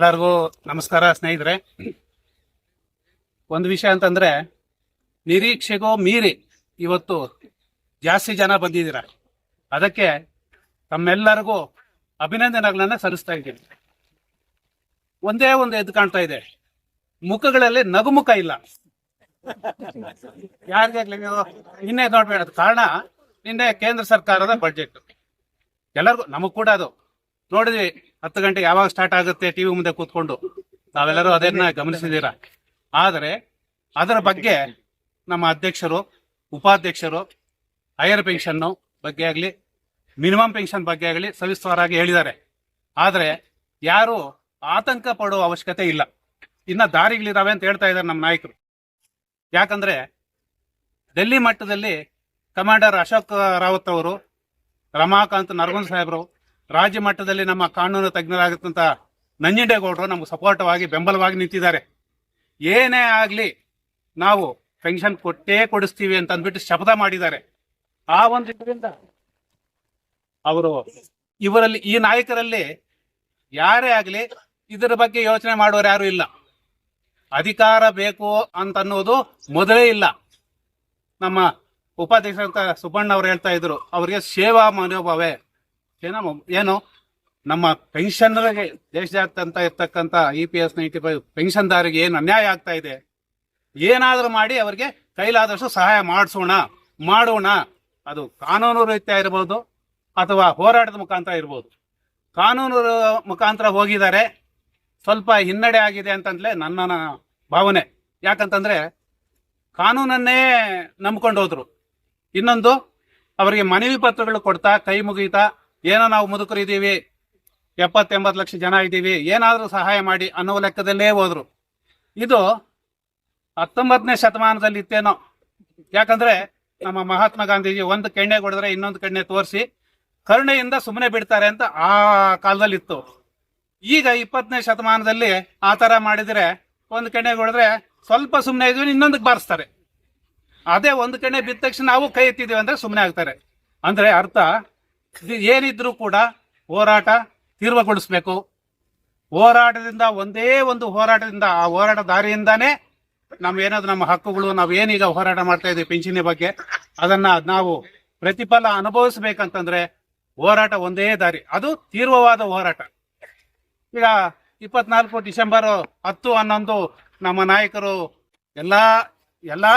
ಎಲ್ಲರಿಗೂ ನಮಸ್ಕಾರ ಸ್ನೇಹಿತರೆ. ಒಂದು ವಿಷಯ ಅಂತಂದ್ರೆ, ನಿರೀಕ್ಷೆಗೂ ಮೀರಿ ಇವತ್ತು ಜಾಸ್ತಿ ಜನ ಬಂದಿದ್ದೀರ. ಅದಕ್ಕೆ ತಮ್ಮೆಲ್ಲರಿಗೂ ಅಭಿನಂದನೆಗಳನ್ನ ಸಲ್ಲಿಸ್ತಾ ಇದ್ದೀನಿ. ಒಂದೇ ಒಂದು ಎದ್ದು ಕಾಣ್ತಾ ಇದೆ. ಮುಖಗಳಲ್ಲಿ ನಗುಮುಖ ಇಲ್ಲ. ಯಾರಿಗಾಗ್ಲಿ ನೀವು ನಿನ್ನೆ ನೋಡ್ಬೇಡ. ಕಾರಣ ನಿನ್ನೆ ಕೇಂದ್ರ ಸರ್ಕಾರದ ಬಜೆಟ್ ಎಲ್ಲರಿಗೂ, ನಮಗ್ ಕೂಡ ಅದು. ನೋಡಿದ್ವಿ ಹತ್ತು ಗಂಟೆಗೆ ಯಾವಾಗ ಸ್ಟಾರ್ಟ್ ಆಗುತ್ತೆ ಟಿವಿ ಮುಂದೆ ಕೂತ್ಕೊಂಡು, ನಾವೆಲ್ಲರೂ ಅದನ್ನ ಗಮನಿಸಿದ್ದೀರಾ? ಆದರೆ, ಅದರ ಬಗ್ಗೆ ನಮ್ಮ ಅಧ್ಯಕ್ಷರು, ಉಪಾಧ್ಯಕ್ಷರು ಹೈಯರ್ ಪೆನ್ಷನ್ ಬಗ್ಗೆ ಆಗಲಿ ಮಿನಿಮಮ್ ಪೆನ್ಷನ್ ಬಗ್ಗೆ ಆಗಲಿ ಸವಿಸ್ತಾರಾಗಿ ಹೇಳಿದ್ದಾರೆ. ಆದರೆ, ಯಾರು ಆತಂಕ ಪಡುವ ಅವಶ್ಯಕತೆ ಇಲ್ಲ. ಇನ್ನ ದಾರಿಗಳಿದಾವೆ ಅಂತ ಹೇಳ್ತಾ ಇದ್ದಾರೆ ನಮ್ಮ ನಾಯಕರು. ಯಾಕಂದ್ರೆ ಡೆಲ್ಲಿ ಮಟ್ಟದಲ್ಲಿ ಕಮಾಂಡರ್ ಅಶೋಕ್ ರಾವತ್ ಅವರು, ರಮಾಕಾಂತ್ ನರಗುಂದ್ ಸಾಹೇಬರು ರಾಜ್ಯ ಮಟ್ಟದಲ್ಲಿ ನಮ್ಮ ಕಾನೂನು ತಜ್ಞರಾಗಿರ್ತಂತ ನಂಜುಂಡೇಗೌಡರು ನಮ್ಗೆ ಸಪೋರ್ಟವಾಗಿ, ಬೆಂಬಲವಾಗಿ ನಿಂತಿದ್ದಾರೆ. ಏನೇ ಆಗಲಿ ನಾವು ಪೆನ್ಷನ್ ಕೊಟ್ಟೇ ಕೊಡಿಸ್ತೀವಿ ಅಂತ ಅಂದ್ಬಿಟ್ಟು ಶಪಥ ಮಾಡಿದ್ದಾರೆ. ಆ ಒಂದು ಇದರಿಂದ ಅವರು ಇವರಲ್ಲಿ ಈ ನಾಯಕರಲ್ಲಿ ಯಾರೇ ಆಗಲಿ ಇದರ ಬಗ್ಗೆ ಯೋಚನೆ ಮಾಡೋರು ಯಾರು ಇಲ್ಲ. ಅಧಿಕಾರ ಬೇಕು ಅಂತ ಅನ್ನೋದು ಮೊದಲೇ ಇಲ್ಲ. ನಮ್ಮ ಉಪಾಧ್ಯಕ್ಷ ಸುಬ್ಬಣ್ಣ ಅವರು ಹೇಳ್ತಾ ಇದ್ರು, ಅವರಿಗೆ ಸೇವಾ ಮನೋಭಾವೇ. ಏನೋ ಏನು? ನಮ್ಮ ಪೆನ್ಷನ್ಗೆ ದೇಶದಾದ್ಯಂತ ಇರ್ತಕ್ಕಂಥ E P S ninety five ಪೆನ್ಷನ್ದಾರಿಗೆ ಏನು ಅನ್ಯಾಯ ಆಗ್ತಾ ಇದೆ? ಏನಾದರೂ ಮಾಡಿ ಅವರಿಗೆ ಕೈಲಾದಷ್ಟು ಸಹಾಯ ಮಾಡಿಸೋಣ, ಮಾಡೋಣ. ಅದು ಕಾನೂನು ರೀತಿಯ ಇರ್ಬೋದು ಅಥವಾ ಹೋರಾಟದ ಮುಖಾಂತರ ಇರ್ಬೋದು. ಕಾನೂನು ಮುಖಾಂತರ ಹೋಗಿದ್ದಾರೆ. ಸ್ವಲ್ಪ ಹಿನ್ನಡೆ ಆಗಿದೆ ಅಂತಂದ್ಲೆ ನನ್ನ ಭಾವನೆ. ಯಾಕಂತಂದ್ರೆ ಕಾನೂನನ್ನೇ ನಂಬ್ಕೊಂಡು ಹೋದ್ರು. ಇನ್ನೊಂದು, ಅವರಿಗೆ ಮನವಿ ಪತ್ರಗಳು ಕೊಡ್ತಾ, ಕೈ ಮುಗಿತಾ ಏನೋ ನಾವು ಮುದುಕರು ಇದ್ದೀವಿ ಎಪ್ಪತ್ತೆಂಬತ್ತು ಲಕ್ಷ ಜನ ಇದ್ದೀವಿ ಏನಾದರೂ ಸಹಾಯ ಮಾಡಿ ಅನ್ನೋ ಲೆಕ್ಕದಲ್ಲೇ ಹೋದ್ರು. ಇದು ಹತ್ತೊಂಬತ್ತನೇ ಶತಮಾನದಲ್ಲಿ ಇತ್ತೇನೋ. ಯಾಕಂದ್ರೆ ನಮ್ಮ ಮಹಾತ್ಮ ಗಾಂಧೀಜಿ ಒಂದು ಕೆಣ್ಣೆ ಕೊಡಿದ್ರೆ ಇನ್ನೊಂದು ಕೆಣ್ಣೆ ತೋರಿಸಿ ಕರುಣೆಯಿಂದ ಸುಮ್ಮನೆ ಬಿಡ್ತಾರೆ ಅಂತ ಆ ಕಾಲದಲ್ಲಿ ಇತ್ತು ಈಗ ಇಪ್ಪತ್ತನೇ ಶತಮಾನದಲ್ಲಿ ಆ ಥರ ಮಾಡಿದ್ರೆ ಒಂದು ಕೆಣ್ಣೆ ಕೊಡಿದ್ರೆ ಸ್ವಲ್ಪ ಸುಮ್ಮನೆ ಇದ್ವಿ, ಇನ್ನೊಂದಕ್ಕೆ ಬಾರಿಸ್ತಾರೆ. ಅದೇ ಒಂದು ಕೆಣ್ಣೆ ಬಿದ್ದ ತಕ್ಷಣ ನಾವು ಕೈ ಎತ್ತಿದ್ದೀವಿ ಅಂದ್ರೆ ಸುಮ್ಮನೆ ಆಗ್ತಾರೆ. ಅಂದ್ರೆ ಅರ್ಥ ಏನಿದ್ರು ಕೂಡ ಹೋರಾಟ ತೀವ್ರಗೊಳಿಸ್ಬೇಕು. ಹೋರಾಟದಿಂದ ಒಂದೇ ಒಂದು ಹೋರಾಟದಿಂದ, ಆ ಹೋರಾಟ ದಾರಿಯಿಂದಾನೇ ನಮ್ ಏನಾದ್ರು ನಮ್ಮ ಹಕ್ಕುಗಳು, ನಾವ್ ಏನೀಗ ಹೋರಾಟ ಮಾಡ್ತಾ ಇದ್ದೀವಿ ಪಿಂಚಣಿ ಬಗ್ಗೆ, ಅದನ್ನ ನಾವು ಪ್ರತಿಫಲ ಅನುಭವಿಸ್ಬೇಕಂತಂದ್ರೆ ಹೋರಾಟ ಒಂದೇ ದಾರಿ. ಅದು ತೀವ್ರವಾದ ಹೋರಾಟ. ಈಗ ಇಪ್ಪತ್ನಾಲ್ಕು ಡಿಸೆಂಬರ್ ಹತ್ತು ಹನ್ನೊಂದು ನಮ್ಮ ನಾಯಕರು ಎಲ್ಲಾ ಎಲ್ಲಾ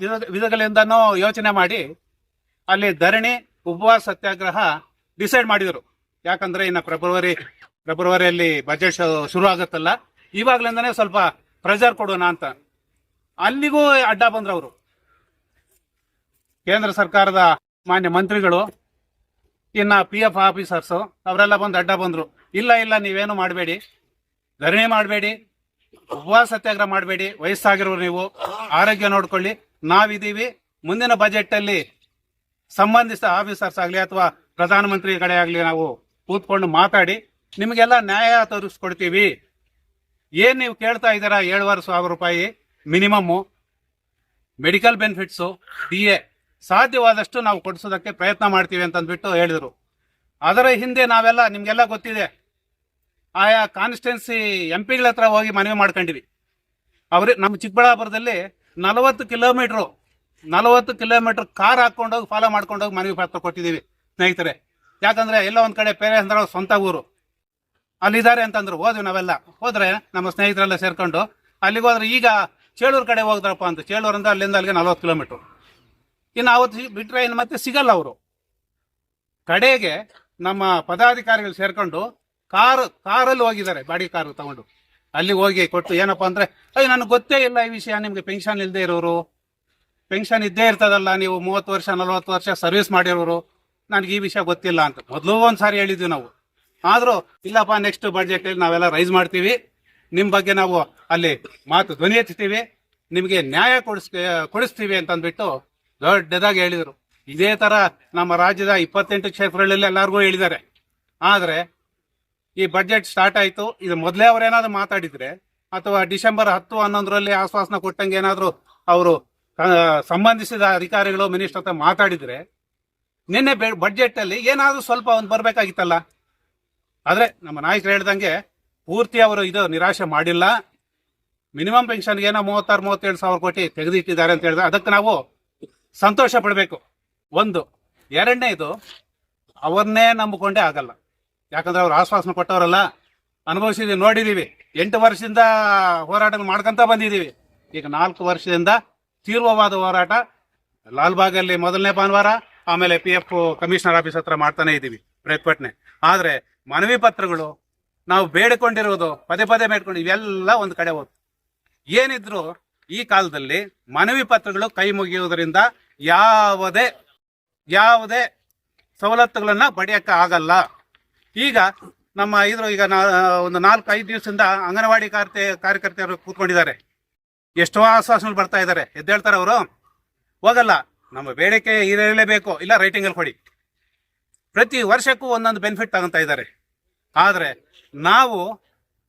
ವಿಧ- ವಿಧಗಳಿಂದನೂ ಯೋಚನೆ ಮಾಡಿ, ಅಲ್ಲಿ ಧರಣಿ ಉಪವಾಸ ಸತ್ಯಾಗ್ರಹ ಡಿಸೈಡ್ ಮಾಡಿದರು. ಯಾಕಂದ್ರೆ ಇನ್ನು ಫೆಬ್ರವರಿ ಫೆಬ್ರವರಿಯಲ್ಲಿ ಬಜೆಟ್ ಶುರು ಆಗುತ್ತಲ್ಲ ಇವಾಗ್ಲಿಂದಾನೇ ಸ್ವಲ್ಪ ಪ್ರೆಷರ್ ಕೊಡೋಣ ಅಂತ. ಅಲ್ಲಿಗೂ ಅಡ್ಡ ಬಂದ್ರು ಅವರು ಕೇಂದ್ರ ಸರ್ಕಾರದ ಮಾನ್ಯ ಮಂತ್ರಿಗಳು, ಇನ್ನ ಪಿ ಎಫ್ ಆಫೀಸರ್ಸ್ ಅವರೆಲ್ಲ ಬಂದು ಅಡ್ಡ ಬಂದ್ರು. ಇಲ್ಲ ಇಲ್ಲ, ನೀವೇನು ಮಾಡಬೇಡಿ. ಧರಣಿ ಮಾಡಬೇಡಿ. ಉಪವಾಸ ಸತ್ಯಾಗ್ರಹ ಮಾಡಬೇಡಿ. ವಯಸ್ಸಾಗಿರೋರು ನೀವು. ಆರೋಗ್ಯ ನೋಡ್ಕೊಳ್ಳಿ. ನಾವಿದ್ದೀವಿ. ಮುಂದಿನ ಬಜೆಟ್ ಅಲ್ಲಿ ಸಂಬಂಧಿಸಿದ ಆಫೀಸರ್ಸ್ ಆಗಲಿ ಅಥವಾ ಪ್ರಧಾನಮಂತ್ರಿ ಕಡೆ ಆಗಲಿ ನಾವು ಕೂತ್ಕೊಂಡು ಮಾತಾಡಿ ನಿಮಗೆಲ್ಲ ನ್ಯಾಯ ತೋರಿಸ್ಕೊಡ್ತೀವಿ. ಏನು ನೀವು ಕೇಳ್ತಾ ಇದ್ದೀರಾ? ಏಳುವರೆ ಸಾವಿರ ರೂಪಾಯಿ minimum, medical benefits, D A. ಸಾಧ್ಯವಾದಷ್ಟು ನಾವು ಕೊಡಿಸೋದಕ್ಕೆ ಪ್ರಯತ್ನ ಮಾಡ್ತೀವಿ ಅಂತಂದ್ಬಿಟ್ಟು ಹೇಳಿದರು. ಅದರ ಹಿಂದೆ ನಾವೆಲ್ಲ, ನಿಮಗೆಲ್ಲ ಗೊತ್ತಿದೆ. ಆಯಾ ಕಾನ್ಸ್ಟಿಟ್ಯೂನ್ಸಿ ಎಂ ಪಿಗಳ ಹತ್ರ ಹೋಗಿ ಮನವಿ ಮಾಡ್ಕೊಂಡಿವಿ. ಅವ್ರಿ ನಮ್ಮ ಚಿಕ್ಕಬಳ್ಳಾಪುರದಲ್ಲಿ ನಲವತ್ತು ಕಿಲೋಮೀಟ್ರು ನಲವತ್ತು ಕಿಲೋಮೀಟರ್ ಕಾರ್ ಹಾಕೊಂಡೋಗಿ ಫಾಲೋ ಮಾಡ್ಕೊಂಡೋಗಿ ಮನವಿ ಪತ್ರ ಕೊಟ್ಟಿದ್ದೀವಿ. ಸ್ನೇಹಿತರೆ, ಯಾಕಂದ್ರೆ ಎಲ್ಲ ಒಂದ್ ಕಡೆ ಪೇರೆಂಟ್ಸ್ ಅಂದ್ರೆ ಸ್ವಂತ ಊರು. ಅಲ್ಲಿದ್ದಾರೆ ಅಂತಂದ್ರು, ಹೋದ್ವಿ ನಾವೆಲ್ಲ. ಹೋದ್ರೆ ನಮ್ಮ ಸ್ನೇಹಿತರೆಲ್ಲ ಸೇರ್ಕೊಂಡು, ಅಲ್ಲಿಗೆ ಹೋದ್ರೆ ಈಗ ಚೇಳೂರು ಕಡೆ ಹೋಗ್ತಾರಪ್ಪ ಅಂತ. ಚೇಳೂರು ಅಂದ್ರೆ ಅಲ್ಲಿಂದ ಅಲ್ಲಿಗೆ ನಲವತ್ತು ಕಿಲೋಮೀಟರ್. ಇನ್ನು ಅವತ್ತು ಬಿಟ್ರೆ ಇನ್ನು ಮತ್ತೆ ಸಿಗಲ್ಲ ಅವರು. ಕಡೆಗೆ ನಮ್ಮ ಪದಾಧಿಕಾರಿಗಳು ಸೇರ್ಕೊಂಡು ಕಾರ್, ಕಾರಲ್ಲಿ ಹೋಗಿದ್ದಾರೆ ಬಾಡಿ ಕಾರ್ ತಗೊಂಡು. ಅಲ್ಲಿಗೆ ಹೋಗಿ ಕೊಟ್ಟು ಏನಪ್ಪ ಅಂದರೆ, ಅಯ್ಯ, ನನಗೆ ಗೊತ್ತೇ ಇಲ್ಲ ಈ ವಿಷಯ, ನಿಮಗೆ ಪೆನ್ಷನ್ ಇಲ್ಲದೆ ಇರೋರು. ಪೆನ್ಷನ್ ಇದ್ದೇ ಇರ್ತದಲ್ಲ, ನೀವು ಮೂವತ್ತು ವರ್ಷ, ನಲವತ್ತು ವರ್ಷ ಸರ್ವಿಸ್ ಮಾಡಿರೋರು, ನನಗೆ ಈ ವಿಷಯ ಗೊತ್ತಿಲ್ಲ ಅಂತ. ಮೊದಲು ಒಂದ್ ಸಾರಿ ಹೇಳಿದ್ವಿ ನಾವು. ಆದರೂ, ಇಲ್ಲಪ್ಪ ನೆಕ್ಸ್ಟ್ ಬಜೆಟಲ್ಲಿ ನಾವೆಲ್ಲ ರೈಸ್ ಮಾಡ್ತೀವಿ. ನಿಮ್ಮ ಬಗ್ಗೆ ನಾವು ಅಲ್ಲಿ ಮಾತು ಧ್ವನಿ ಎತ್ತೀವಿ ನಿಮಗೆ ನ್ಯಾಯ ಕೊಡಿಸ್, ಕೊಡಿಸ್ತೀವಿ ಅಂತಂದ್ಬಿಟ್ಟು ದೊಡ್ಡದಾಗಿ ಹೇಳಿದರು. ಇದೇ ಥರ ನಮ್ಮ ರಾಜ್ಯದ ಇಪ್ಪತ್ತೆಂಟು ಕ್ಷೇತ್ರಗಳಲ್ಲಿ ಎಲ್ಲರಿಗೂ ಹೇಳಿದ್ದಾರೆ. ಆದರೆ, ಈ ಬಜೆಟ್ ಸ್ಟಾರ್ಟ್ ಆಯಿತು. ಇದು ಮೊದಲೇ ಅವರೇನಾದರೂ ಮಾತಾಡಿದರೆ, ಅಥವಾ ಡಿಸೆಂಬರ್ ಹತ್ತು, ಹನ್ನೊಂದರಲ್ಲಿ ಆಶ್ವಾಸನ ಕೊಟ್ಟಂಗೆ ಏನಾದರೂ ಅವರು ಸಂಬಂಧಿಸಿದ ಅಧಿಕಾರಿಗಳು, ಮಿನಿಸ್ಟರ್ ಹತ್ರ ಮಾತಾಡಿದ್ರೆ, ನಿನ್ನೆ ಬಡ್ಜೆಟ್ ಅಲ್ಲಿ ಏನಾದರೂ ಸ್ವಲ್ಪ ಒಂದು ಬರಬೇಕಾಗಿತ್ತಲ್ಲ? ಆದರೆ ನಮ್ಮ ನಾಯಕರು ಹೇಳ್ದಂಗೆ ಪೂರ್ತಿ ಅವರು ಇದು ನಿರಾಶೆ ಮಾಡಿಲ್ಲ. ಮಿನಿಮಮ್ ಪೆನ್ಷನ್ ಏನೋ ಮೂವತ್ತಾರು, ಮೂವತ್ತೇಳು ಸಾವಿರ ಕೋಟಿ ತೆಗೆದಿಟ್ಟಿದ್ದಾರೆ ಅಂತ ಹೇಳಿದ್ರೆ ಅದಕ್ಕೆ ನಾವು ಸಂತೋಷ ಪಡಬೇಕು. ಒಂದು. ಎರಡನೇದು, ಅವ್ರನ್ನೇ ನಂಬಿಕೊಂಡೇ ಆಗಲ್ಲ. ಯಾಕಂದ್ರೆ ಅವ್ರು ಆಶ್ವಾಸನೆ ಕೊಟ್ಟವರಲ್ಲ. ಅನುಭವಿಸಿದೀವಿ, ನೋಡಿದೀವಿ. ಎಂಟು ವರ್ಷದಿಂದ ಹೋರಾಟ ಮಾಡ್ಕೊಂತ ಬಂದಿದ್ದೀವಿ ಈಗ ನಾಲ್ಕು ವರ್ಷದಿಂದ ತೀವ್ರವಾದ ಹೋರಾಟ. ಲಾಲ್ಬಾಗಲ್ಲಿ ಮೊದಲನೇ ಭಾನುವಾರ, ಆಮೇಲೆ ಪಿ ಎಫ್ ಕಮಿಷನರ್ ಆಫೀಸ್ ಹತ್ರ ಮಾಡ್ತಾನೆ ಇದ್ದೀವಿ ಪ್ರತಿಭಟನೆ ಆದ್ರೆ ಮನವಿ ಪತ್ರಗಳು, ನಾವು ಬೇಡಿಕೊಂಡಿರೋದು, ಪದೇ ಪದೇ ಬೇಡ್ಕೊಂಡು ಇವೆಲ್ಲ ಒಂದು ಕಡೆ ಹೋದ್. ಏನಿದ್ರು ಈ ಕಾಲದಲ್ಲಿ ಮನವಿ ಪತ್ರಗಳು ಕೈ ಮುಗಿಯುವುದರಿಂದ ಯಾವುದೇ ಯಾವುದೇ ಸವಲತ್ತುಗಳನ್ನ ಪಡೆಯಕ್ಕೆ ಆಗಲ್ಲ. ಈಗ ನಮ್ಮ ಇದ್ರು ಈಗ ಒಂದು ನಾಲ್ಕು ಐದು ದಿವಸದಿಂದ ಅಂಗನವಾಡಿ ಕಾರ್ತೆ, ಕಾರ್ಯಕರ್ತೆಯರು ಕೂತ್ಕೊಂಡಿದ್ದಾರೆ. ಎಷ್ಟೋ ಆಶ್ವಾಸನೆಗಳು ಬರ್ತಾ ಇದ್ದಾರೆ ಎದ್ದೇಳ್ತಾರೆ ಅವರು, ಹೋಗಲ್ಲ, ನಮ್ಮ ಬೇಡಿಕೆ ಇರಲೇಬೇಕು ಇಲ್ಲ ರೈಟಿಂಗಲ್ಲಿ ಕೊಡಿ. ಪ್ರತಿ ವರ್ಷಕ್ಕೂ ಒಂದೊಂದು ಬೆನಿಫಿಟ್ ತಗೊಂತ ಇದ್ದಾರೆ ಆದರೆ ನಾವು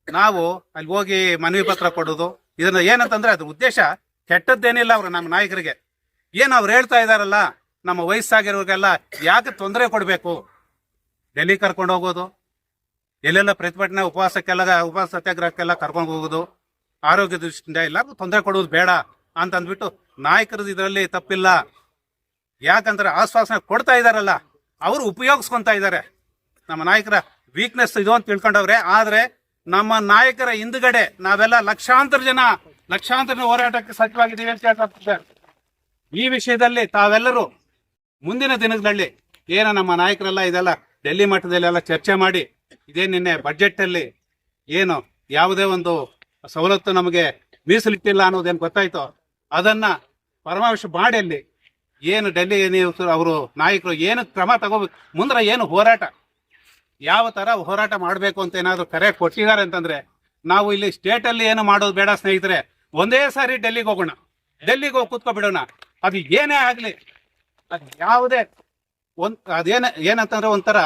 ನಾವು ಅಲ್ಲಿ ಹೋಗಿ ಮನವಿ ಪತ್ರ ಕೊಡೋದು, ಇದನ್ನ ಏನಂತಂದ್ರೆ ಅದ್ರ ಉದ್ದೇಶ ಕೆಟ್ಟದ್ದೇನಿಲ್ಲ ಅವರು ನಮ್ಮ ನಾಯಕರಿಗೆ. ಏನು ಅವ್ರು ಹೇಳ್ತಾ ಇದಾರಲ್ಲ, ನಮ್ಮ ವಯಸ್ಸಾಗಿರೋರಿಗೆಲ್ಲ ಯಾಕೆ ತೊಂದರೆ ಕೊಡಬೇಕು? ಡೆಲ್ಲಿ ಕರ್ಕೊಂಡು ಹೋಗೋದು, ಎಲ್ಲೆಲ್ಲ ಪ್ರತಿಭಟನೆ ಉಪವಾಸಕ್ಕೆಲ್ಲ, ಉಪವಾಸ ಸತ್ಯಾಗ್ರಹಕ್ಕೆಲ್ಲ ಕರ್ಕೊಂಡು ಹೋಗೋದು ಆರೋಗ್ಯ ದೃಷ್ಟಿಯಿಂದ ಎಲ್ಲರಿಗೂ ತೊಂದರೆ ಕೊಡೋದು ಬೇಡ ಅಂತ ಅಂದ್ಬಿಟ್ಟು ನಾಯಕರದ್ದು ಇದರಲ್ಲಿ ತಪ್ಪಿಲ್ಲ. ಯಾಕಂದ್ರೆ ಆಶ್ವಾಸನೆ ಕೊಡ್ತಾ ಇದಾರಲ್ಲ, ಅವರು ಉಪಯೋಗಿಸ್ಕೊತಾ ಇದ್ದಾರೆ ನಮ್ಮ ನಾಯಕರ ವೀಕ್ನೆಸ್ ಇದು ಅಂತ ತಿಳ್ಕೊಂಡವ್ರೆ, ಆದ್ರೆ ನಮ್ಮ ನಾಯಕರ ಹಿಂದ್ಗಡೆ ನಾವೆಲ್ಲ ಲಕ್ಷಾಂತರ ಜನ, ಲಕ್ಷಾಂತರ ಹೋರಾಟಕ್ಕೆ ಸಜ್ಜವಾಗಿದ್ದೀವಿ ಅಂತ ಹೇಳ್ತಾ ಈ ವಿಷಯದಲ್ಲಿ ತಾವೆಲ್ಲರೂ ಮುಂದಿನ ದಿನಗಳಲ್ಲಿ ಏನು ನಮ್ಮ ನಾಯಕರೆಲ್ಲ ಇದೆಲ್ಲ ಡೆಲ್ಲಿ ಮಟ್ಟದಲ್ಲಿ ಎಲ್ಲ ಚರ್ಚೆ ಮಾಡಿ, ಇದೇ ನಿನ್ನೆ ಬಜೆಟ್ ಅಲ್ಲಿ ಏನು ಯಾವುದೇ ಒಂದು ಸವಲತ್ತು ನಮಗೆ ಮೀಸಲಿಟ್ಟಿಲ್ಲ ಅನ್ನೋದೇನು ಗೊತ್ತಾಯ್ತೋ? ಅದನ್ನ ಪರಮಾವೇಶ ಮಾಡಿ ಅಲ್ಲಿ ಏನು ಡೆಲ್ಲಿ ಏನು ಅವರು ನಾಯಕರು ಏನು ಕ್ರಮ ತಗೋಬೇಕು? ಮುಂದ್ರೆ ಏನು ಹೋರಾಟ? ಯಾವ ಥರ ಹೋರಾಟ ಮಾಡಬೇಕು ಅಂತ ಏನಾದರೂ ಕರೆ ಕೊಟ್ಟಿದ್ದಾರೆ ಅಂತಂದ್ರೆ, ನಾವು ಇಲ್ಲಿ ಸ್ಟೇಟ್ ಅಲ್ಲಿ ಏನು ಮಾಡೋದು ಬೇಡ ಸ್ನೇಹಿತರೆ, ಒಂದೇ ಸಾರಿ ಡೆಲ್ಲಿಗೆ ಹೋಗೋಣ. ಡೆಲ್ಲಿಗೆ ಹೋಗಿ ಕೂತ್ಕೊಬಿಡೋಣ ಅದು ಏನೇ ಆಗಲಿ, ಅದು ಯಾವುದೇ ಒಂದ್, ಅದೇನ, ಏನಂತಂದ್ರೆ ಒಂಥರ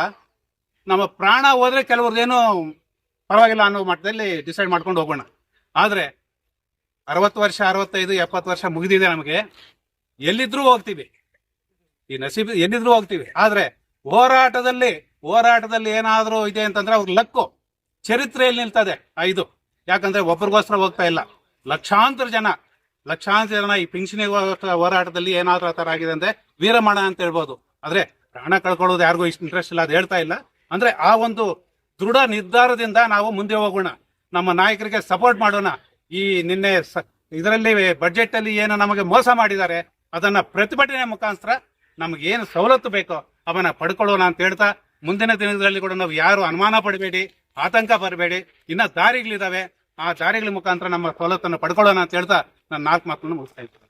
ನಮ್ಮ ಪ್ರಾಣ ಹೋದ್ರೆ ಕೆಲವ್ರದ್ದೇನು ಪರವಾಗಿಲ್ಲ ಅನ್ನೋ ಮಟ್ಟದಲ್ಲಿ ಡಿಸೈಡ್ ಮಾಡ್ಕೊಂಡು ಹೋಗೋಣ. ಆದ್ರೆ ಅರವತ್ತು ವರ್ಷ, ಅರವತ್ತೈದು, ಎಪ್ಪತ್ತು ವರ್ಷ ಮುಗಿದಿದೆ ನಮಗೆ. ಎಲ್ಲಿದ್ರೂ ಹೋಗ್ತೀವಿ. ಈ ನಸೀಬ್ ಎಲ್ಲಿದ್ರೂ ಹೋಗ್ತೀವಿ. ಆದರೆ ಹೋರಾಟದಲ್ಲಿ ಹೋರಾಟದಲ್ಲಿ ಏನಾದರೂ ಇದೆ ಅಂತಂದ್ರೆ ಅವ್ರ ಲಕ್ಕು. ಚರಿತ್ರೆಯಲ್ಲಿ ನಿಲ್ತದೆ, ಐದು. ಯಾಕಂದ್ರೆ ಒಬ್ರಿಗೋಸ್ಕರ ಹೋಗ್ತಾ ಇಲ್ಲ. ಲಕ್ಷಾಂತರ ಜನ ಲಕ್ಷಾಂತರ ಜನ ಈ ಪಿಂಚಣಿ ಹೋರಾಟದಲ್ಲಿ ಏನಾದ್ರೂ ಆ ಥರ ಆಗಿದೆ ಅಂದ್ರೆ ವೀರಮಾಣ ಅಂತ ಹೇಳ್ಬೋದು. ಆದ್ರೆ ಪ್ರಾಣ ಕಳ್ಕೊಳ್ಳೋದು ಯಾರಿಗೂ ಇಷ್ಟು ಇಂಟ್ರೆಸ್ಟ್ ಇಲ್ಲ, ಅದು ಹೇಳ್ತಾ ಇಲ್ಲ. ಅಂದ್ರೆ ಆ ಒಂದು ದೃಢ ನಿರ್ಧಾರದಿಂದ ನಾವು ಮುಂದೆ ಹೋಗೋಣ. ನಮ್ಮ ನಾಯಕರಿಗೆ ಸಪೋರ್ಟ್ ಮಾಡೋಣ. ಈ ನಿನ್ನೆ ಇದರಲ್ಲಿ ಬಜೆಟ್ ಅಲ್ಲಿ ಏನು ನಮಗೆ ಮೋಸ ಮಾಡಿದ್ದಾರೆ, ಅದನ್ನ ಪ್ರತಿಭಟನೆ ಮುಖಾಂತರ ನಮಗೆ ಏನು ಸವಲತ್ತು ಬೇಕೋ ಅವನ್ನ ಪಡ್ಕೊಳ್ಳೋಣ ಅಂತ ಹೇಳ್ತಾ, ಮುಂದಿನ ದಿನಗಳಲ್ಲಿ ಕೂಡ ನಾವು ಯಾರು ಅನುಮಾನ ಪಡಬೇಡಿ, ಆತಂಕ ಬರಬೇಡಿ ಇನ್ನ ದಾರಿಗಳಿದಾವೆ, ಆ ದಾರಿಗಳ ಮುಖಾಂತರ ನಮ್ಮ ಸವಲತ್ತನ್ನು ಪಡ್ಕೊಳ್ಳೋಣ ಅಂತ ಹೇಳ್ತಾ ನಾನು ನಾಲ್ಕು ಮಾತನ್ನು ಮುಗಿಸ್ತಾ ಇದ್ದೀನಿ.